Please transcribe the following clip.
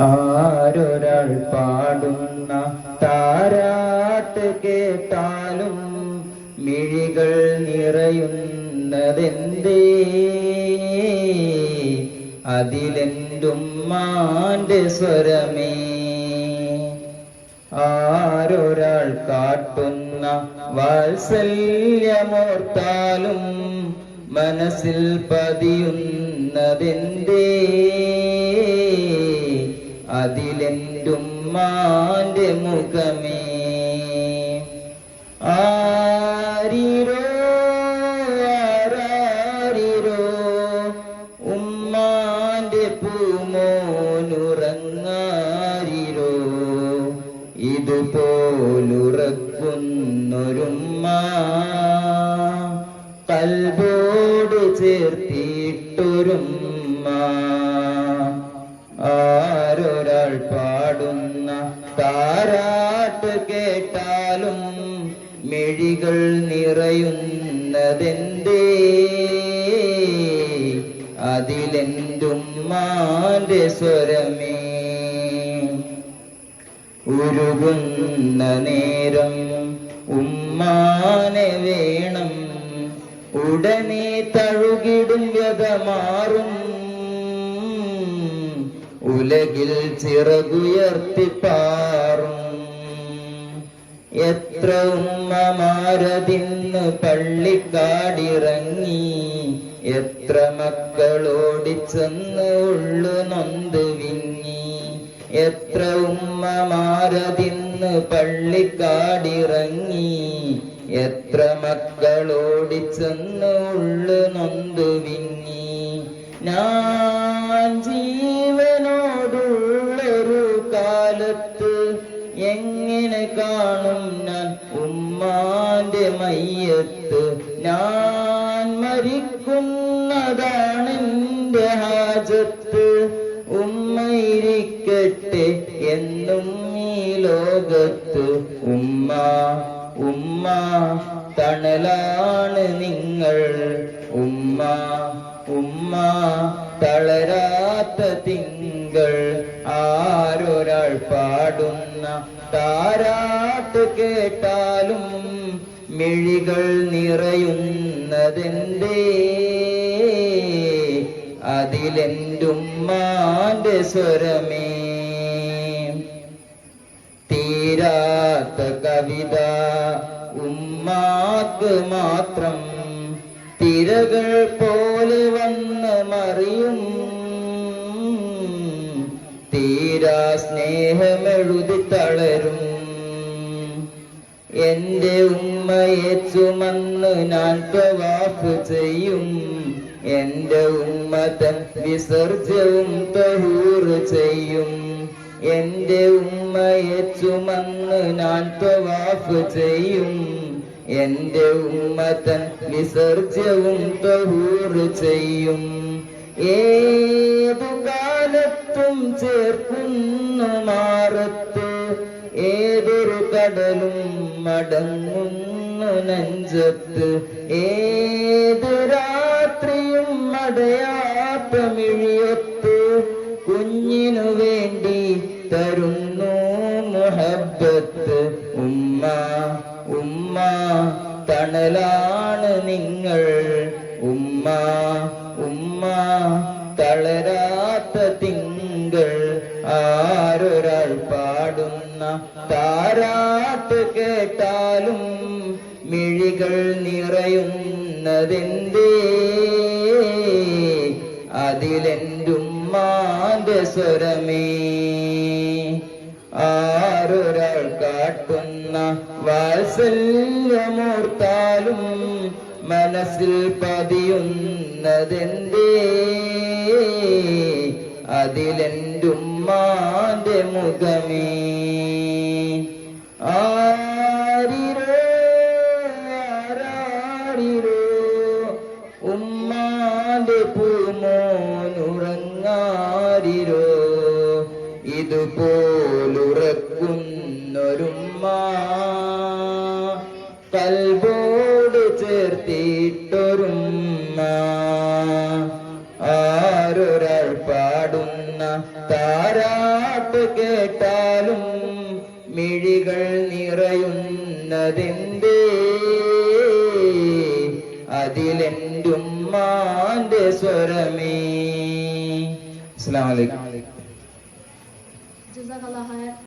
ആരൊരാൾ പാടുന്ന താരാട്ട് കേട്ടാലും മിഴികൾ നിറയുന്നതെന്തേ? അതിലെന്തുമ്മാന്റെ സ്വരമേ. ആരൊരാൾ കാട്ടുന്ന വാത്സല്യമോർത്താലും മനസ്സിൽ പതിയുന്നതെന്തേ? അതിലെന്തുമ്മാന്റെ മുഖമേ. ആരിരോ ആരാരിരോ ഉമ്മാന്റെ പൂമോനുറങ്ങാരിരോ. ഇതുപോലുറക്കുന്നൊരുമ്മ. കൽബോട് ചേർത്തിട്ടൊരുമ്മ. ആരൊരാൾ പാടുന്ന താരാട്ട് കേട്ടാലും മെഴികൾ നിറയുന്നതെന്തേ? അതിലെന്തുമ്മാന്റെ സ്വരമേ. ഉരുകുന്ന നേരം ഉമ്മാനെ വേണം ഉടനെ തഴുകിടും വ്യത മാറും ഉലകിൽ ചിറകുയർത്തിപ്പാറും. എത്ര ഉമ്മമാരതിന്ന് പള്ളിക്കാടിറങ്ങി. എത്ര മക്കളോടിച്ചെന്ന് ഉള്ളു നൊന്ത് വിങ്ങി. എത്ര ഉമ്മമാരതിന്ന് പള്ളിക്കാടിറങ്ങി. എത്ര മക്കളോടിച്ചെന്ന് ഉള്ളു നൊന്തു വിങ്ങി. ഞാൻ ജീവനോടുള്ളൊരു കാലത്ത് എങ്ങനെ കാണും ഞാൻ ഉമ്മാന്റെ മയ്യത്ത്. ഞാൻ മരിക്കുന്നതാണെന്റെ ഹാജത്ത്. ഉമ്മയിരിക്കട്ടെ എന്നും ഈ ലോകത്ത്. ഉമ്മ ഉമ്മ തണലാണ് നിങ്ങൾ. ഉമ്മ ഉമ്മ തളരാത്ത തിങ്കൾ. ആരൊരാൾ പാടുന്ന താരാട്ട് കേട്ടാലും മിഴികൾ നിറയുന്നതെന്തേ? അതിലെന്തുമ്മാന്റെ സ്വരമേ? തീരാത്ത കവിത ഉമ്മാക്ക് മാത്രം തിരകൾ പോലെ വന്ന് മറിയും. തീരാ സ്നേഹമെഴുതി തളരും. എന്റെ ഉമ്മയെ ചുമന്ന് ഞാൻ തവാഫ് ചെയ്യും. എന്റെ ഉമ്മ തൻ വിസർജ്യവും തഹൂർ ചെയ്യും. എന്റെ ഉമ്മയെ ചുമന്ന് ഞാൻ തവാഫ് ചെയ്യും. എന്റെ ഉമ്മതൻ വിസർജ്യവും തഹൂർ ചെയ്യും. ഏതു കാലത്തും ചേർക്കുന്നു മാറത്ത്. ഏതൊരു കടലും മടങ്ങുന്നു നെഞ്ചത്ത്. ഏത് രാത്രിയും അടയാത്ത മിഴിയൊത്ത്. കുഞ്ഞിനു വേണ്ടി തണലാണ് നിങ്ങൾ. ഉമ്മ ഉമ്മ തളരാത്ത തിങ്കൾ. ആരൊരാൾ പാടുന്ന താരാട്ട് കേട്ടാലും മിഴികൾ നിറയുന്നതെന്തേ? അതിലെന്തുമ്മാന്റെ സ്വരമേ? കാട്ടുന്ന വാത്സല്യമോർത്താലും മനസ്സിൽ പതിയുന്നതെന്തേ? അതിലെന്തുമ്മാന്റെ മുഖമേ. ആരിരോ താരാട്ട് കേട്ടാലും മിഴികൾ നിറയുന്നതെന്തേ? അതിലെന്റുമ്മാന്റെ സ്വരമേ. അസ്സലാമു അലൈക്കും.